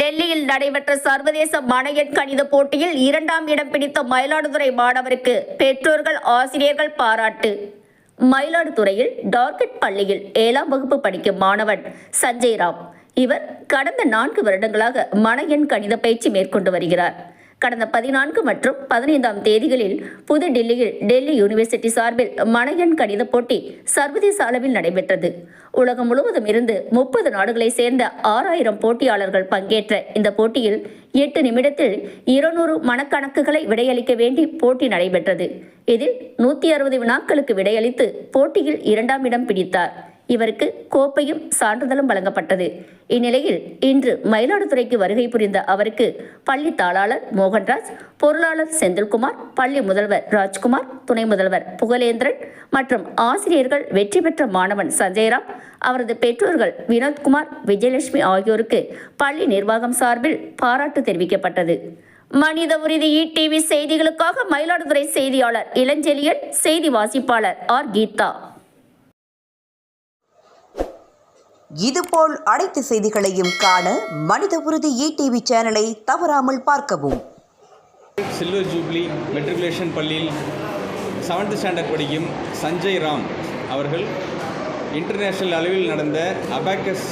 டெல்லியில் நடைபெற்ற சர்வதேச மனையன் கணித போட்டியில் இரண்டாம் இடம் பிடித்த மயிலாடுதுறை மாணவருக்கு பெற்றோர்கள் ஆசிரியர்கள் பாராட்டு. மயிலாடுதுறையில் டார்கெட் பள்ளியில் ஏழாம் வகுப்பு படிக்கும் மாணவன் சஞ்சய் ராம். இவர் கடந்த நான்கு வருடங்களாக மனையன் கணித பயிற்சி மேற்கொண்டு வருகிறார். கடந்த பதினான்கு மற்றும் பதினைந்தாம் தேதிகளில் புதுடில்லியில் டெல்லி யூனிவர்சிட்டி சார்பில் மனையன் கணித போட்டி சர்வதேச அளவில் நடைபெற்றது. உலகம் முழுவதும் இருந்து முப்பது நாடுகளை சேர்ந்த ஆறாயிரம் போட்டியாளர்கள் பங்கேற்ற இந்த போட்டியில் எட்டு நிமிடத்தில் இருநூறு மனக்கணக்குகளை விடையளிக்க வேண்டி போட்டி நடைபெற்றது. இதில் நூற்றி அறுபது வினாக்களுக்கு விடையளித்து போட்டியில் இரண்டாம் இடம் பிடித்தார். இவருக்கு கோப்பையும் சான்றிதழும் வழங்கப்பட்டது. இந்நிலையில் இன்று மயிலாடுதுறைக்கு வருகை புரிந்த அவருக்கு பள்ளி தாளாளர் மோகன்ராஜ் பொருளாளர் செந்தில்குமார் பள்ளி முதல்வர் ராஜ்குமார் துணை முதல்வர் புகழேந்திரன் மற்றும் ஆசிரியர்கள் வெற்றி பெற்ற மாணவன் சஞ்சயராம் அவரது பெற்றோர்கள் வினோத்குமார் விஜயலட்சுமி ஆகியோருக்கு பள்ளி நிர்வாகம் சார்பில் பாராட்டு தெரிவிக்கப்பட்டது. மனித உறுதி டிவி செய்திகளுக்காக மயிலாடுதுறை செய்தியாளர் இளஞ்செலியன் செய்தி வாசிப்பாளர் ஆர். கீதா. இதுபோல் அனைத்து செய்திகளையும் காண மனித உறுதி டிவி சேனலை தவறாமல் பார்க்கவும். சில்வர் ஜூப்ளி மெட்ரிகுலேஷன் பள்ளியில் செவன்த் ஸ்டாண்டர்ட் படிக்கும் சஞ்சய் ராம் அவர்கள் இன்டர்நேஷ்னல் அளவில் நடந்த அபாக்கஸ்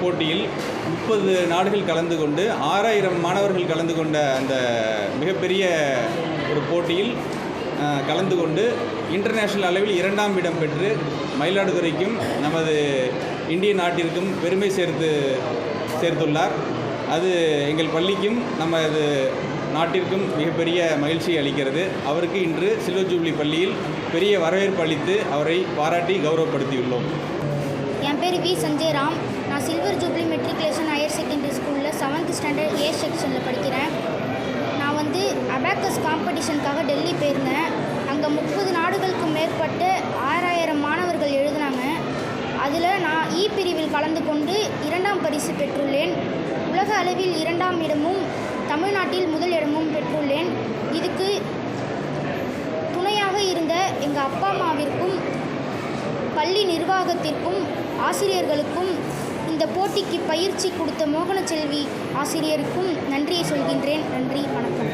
போட்டியில் முப்பது நாடுகள் கலந்து கொண்டு ஆறாயிரம் மாணவர்கள் கலந்து கொண்ட அந்த மிகப்பெரிய ஒரு போட்டியில் கலந்து கொண்டு இன்டர்நேஷ்னல் அளவில் இரண்டாம் இடம் பெற்று மயிலாடுதுறைக்கும் நமது இந்திய நாட்டிற்கும் பெருமை சேர்த்து சேர்த்துள்ளார். அது எங்கள் பள்ளிக்கும் நமது நாட்டிற்கும் மிகப்பெரிய மகிழ்ச்சி அளிக்கிறது. அவருக்கு இன்று சில்வர் ஜூப்ளி பள்ளியில் பெரிய வரவேற்பு அளித்து அவரை பாராட்டி கௌரவப்படுத்தியுள்ளோம். என் பேர் வி. சஞ்சய் ராம். நான் silver jubilee matriculation higher secondary ஸ்கூலில் செவன்த் ஸ்டாண்டர்ட் ஏ செக்ஷனில் படிக்கிறேன். நான் வந்து அபாக்கஸ் காம்படிஷனுக்காக டெல்லி போயிருந்தேன். அங்கே முப்பது நாடுகளுக்கும் மேற்பட்டு ஆறாயிரம் மாணவர்கள் எழு அதில் நான் இ பிரிவில் கலந்து கொண்டு இரண்டாம் பரிசு பெற்றுள்ளேன். உலக அளவில் இரண்டாம் இடமும் தமிழ்நாட்டில் முதல் இடமும் பெற்றுள்ளேன். இதுக்கு துணையாக இருந்த எங்கள் அப்பா அம்மாவிற்கும் பள்ளி நிர்வாகத்திற்கும் ஆசிரியர்களுக்கும் இந்த போட்டிக்கு பயிற்சி கொடுத்த மோகனச்செல்வி ஆசிரியருக்கும் நன்றியை சொல்கின்றேன். நன்றி வணக்கம்.